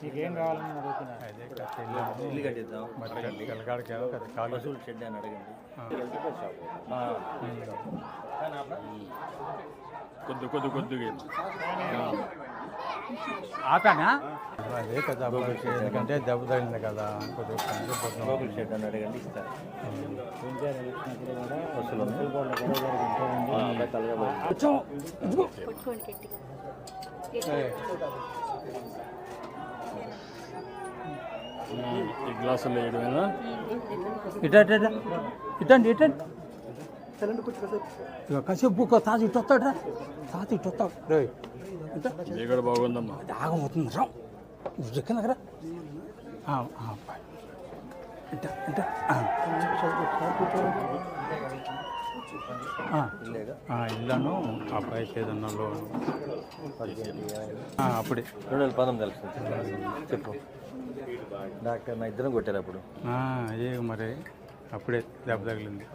నీకేం కావాలని అడుగుతున్నా అదే ఇల్లు కట్టిద్దాం తెలియదు పిల్లగాడికేమో కాలు షెడ్ అని అడగండి కొద్ది కొద్ది కొద్దిగా ఆపానా? అదే కదా ఎందుకంటే దెబ్బ తగిలింది కదా కొద్దిగా షెడ్ అని అడగండి ఇస్తారు. ఈ గ్లాసులు వేయడమేనా ఇట ఇట ఇట. ఇటండి ఇటండి కాసేపు బుక్ తాత ఇటు వస్తాడు రా తాత ఇటు వస్తాడు రే బాగుందమ్మా చిక్కన దగ్గర ఇల్లను అబ్బాయికి ఏదన్నా లోన్ అప్పుడే రెండు వేల పంతొమ్మిది ఎలక్షన్ చెప్పు డాక్టర్ నా ఇద్దరం కొట్టారు అప్పుడు ఆ, అదే మరి అప్పుడే దెబ్బ తగిలింది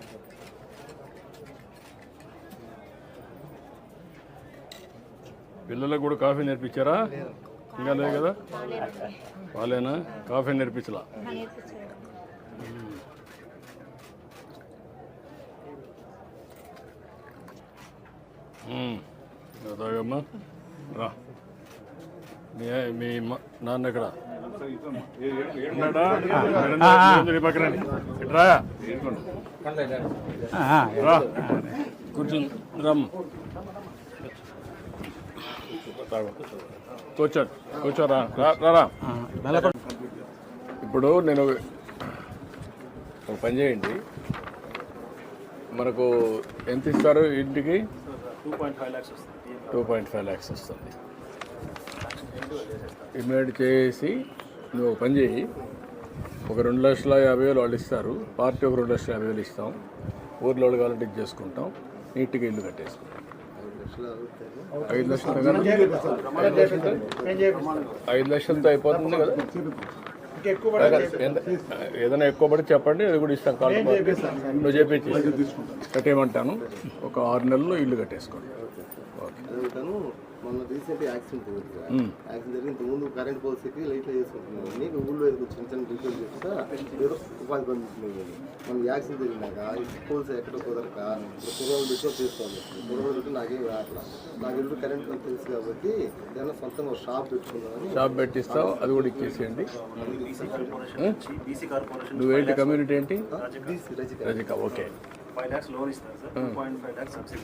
పిల్లలకు కూడా కాఫీ నేర్పించారా? ఇంకా లేదు కదా? వాళ్ళేనా? కాఫీ నేర్పించలా? తాగమ్మా. రా. మీ మీ నాన్న ఎక్కడ? ఉన్నాడా? మీరందరూ ఈ పక్కన రండి. ఇటు రా ఆ, రా. కూర్చుని రమ్ తాగు. కూర్చోండి. కూర్చోరా. రా ఇప్పుడు నేను ఒక పని చేయండి. మనకు ఎంత ఇస్తారు ఇంటికి? టూ పాయింట్ ఫైవ్ ల్యాక్స్ వస్తుంది. ఇమీడియట్ చేసి నువ్వు ఒక పని చేయి. ఒక రెండు లక్షల యాభై వేలు వాళ్ళు ఇస్తారు. పార్టీ ఒక రెండు లక్షల యాభై వేలు ఇస్తాం. ఊర్లో వాళ్ళు కావాలంటే చేసుకుంటాం. నీట్గా ఇల్లు కట్టేసుకుంటాం ఐదు లక్షలతో కదా? ఐదు లక్షలతో ఐదు లక్షలతో అయిపోతుంది కదా. ఏదైనా ఎక్కువ పడి చెప్పండి అది కూడా ఇస్తాం కాల్ నువ్వు చెప్పించి కట్టేయమంటాను. ఒక ఆరు నెలల్లో ఇల్లు కట్టేసుకోండి. అడుగుతాను మొన్న రీసెంట్ యాక్సిడెంట్ జరిగింది యాక్సిడెంట్ జరిగి ఇంత ముందు కరెంట్ పోల్స్కి లైట్లో చేసుకుంటున్నాను నీకు ఊళ్ళో ఏదో చిన్న చిన్న రిపేర్ చేస్తా ఏదో ఉపాధి పొందుతున్నాను మన యాక్సిడెంట్ జరిగినాక ఈ పోల్స్ ఎక్కడ కుదరక కుర్రోలు పెట్టి చేసుకోవాలి కుర్రోలు పెట్టి నాకేం రాట్లా నాకు ఇల్లు కరెంట్ తెలుసు కాబట్టి ఏదైనా సొంతంగా ఒక షాప్ పెట్టుకుందామని షాప్ పెట్టిస్తావు అది కూడా ఇచ్చేసేయండి? నువ్వేంటి కమ్యూనిటీ ఏంటి? రజిక. ఓకే. ఫైవ్ ల్యాక్స్ లోన్ ఇస్తారు sir. Two point five lakhs subsidy.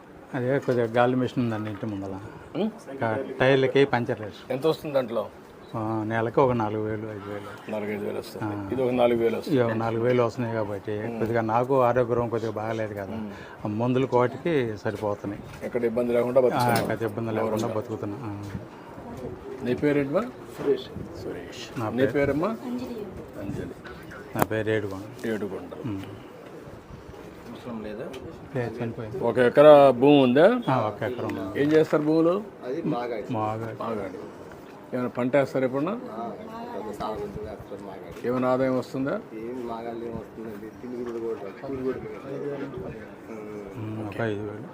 అదే కొద్దిగా గాలి మిషన్ ఉందండి ఇంటి ముందర టైర్లకి పంచర్ వేసు ఎంత వస్తుంది దాంట్లో? ఆ, నెలకు ఒక నాలుగు వేలు ఐదు వేలు. నాలుగైదు వేలు వస్తుంది. ఇది ఒక నాలుగు వేలు వస్తుంది. నాలుగు వేలు వస్తున్నాయి కాబట్టి కొద్దిగా నాకు ఆరోగ్యం కొద్దిగా బాగాలేదు కదా. ఆ మందులు కోటికి సరిపోతున్నాయి. ఎక్కడ ఇబ్బంది లేకుండా పెద్ద ఇబ్బంది లేకుండా బతుకుతున్నా. నీ పేరేంటమ్మా సురేష్. సురేష్. నా పేరమ్మా? అంజలి. అంజలి. నా పేరు ఏడుగొండ. ఏడుకొండ అవసరం లేదా లేదు చనిపోయింది ఒక ఎకరా భూమి ఉందా? ఆ, ఒక ఎకరం. ఏం చేస్తారు భూములు? అది బాగా మాగా బాగాడి ఏమైనా పంట వేస్తారు ఎప్పుడన్నా? మాగాడి. ఏమైనా ఆదాయం వస్తుందా?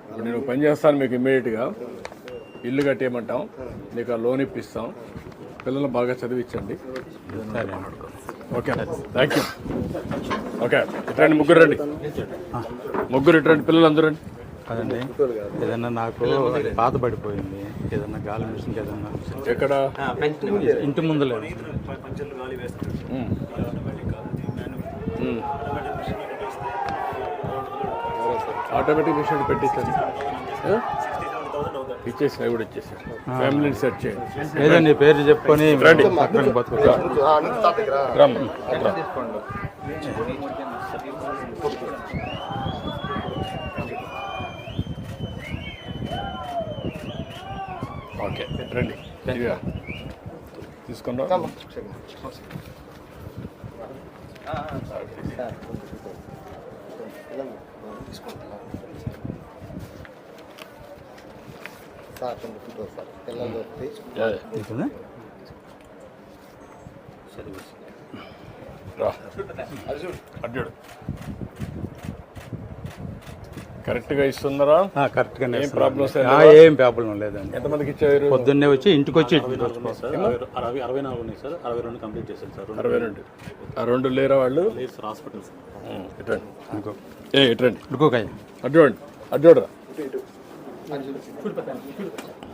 ఇప్పుడు నేను పని చేస్తాను మీకు ఇమ్మీడియట్గా. ఇల్లు కట్టేయమంటాం. నీకు ఆ లోన్ ఇప్పిస్తాం. పిల్లలు బాగా చదివించండి. ఓకే. థ్యాంక్ యూ ఓకే ఇట్రండి ముగ్గురు రండి. ముగ్గురు ఇట్రండి పిల్లలు అందరూ రండి. అదండి ఏదన్నా నాకు పాత పడిపోయింది ఏదన్నా గాలి మిషన్కి ఏదన్నా ఎక్కడ? ఇంటి ముందులే. మిషన్ పెట్టేస్తే ఆటోమేటిక్ మిషన్ పెట్టించండి ఆ? సిక్స్టీ సెవెన్ థౌసండ్ అవుతుంది ఇచ్చేసి అవి కూడా ఇచ్చేసి ఫ్యామిలీని సెట్ చేయండి ఏదండి పేరు చెప్పుకొని రండి. పక్కన బతుకుతా రమ్మ ఓకే రండి తీసుకున్నాం సార్ పిల్లలు కరెక్ట్గా ఇస్తున్నారా? ఆ, కరెక్ట్గానే ఏం. ప్రాబ్లమ్స్ ఏం ప్రాబ్లం లేదండి. ఎంతమందికి ఇచ్చారు? పొద్దున్నే వచ్చి ఇంటికి వచ్చి అరవై అరవై నాలుగు ఉన్నాయి సార్. అరవై రెండు కంప్లీట్ చేశాను సార్. రెండు అరవై రెండు. ఆ రెండు లేరా వాళ్ళు? లేదు సార్ హాస్పిటల్ సార్ ఉం, ఇటురండి ఇంకో. ఏ ఇటురండి ఇంకొకయ్య అడ్డోండి అడ్డోడరా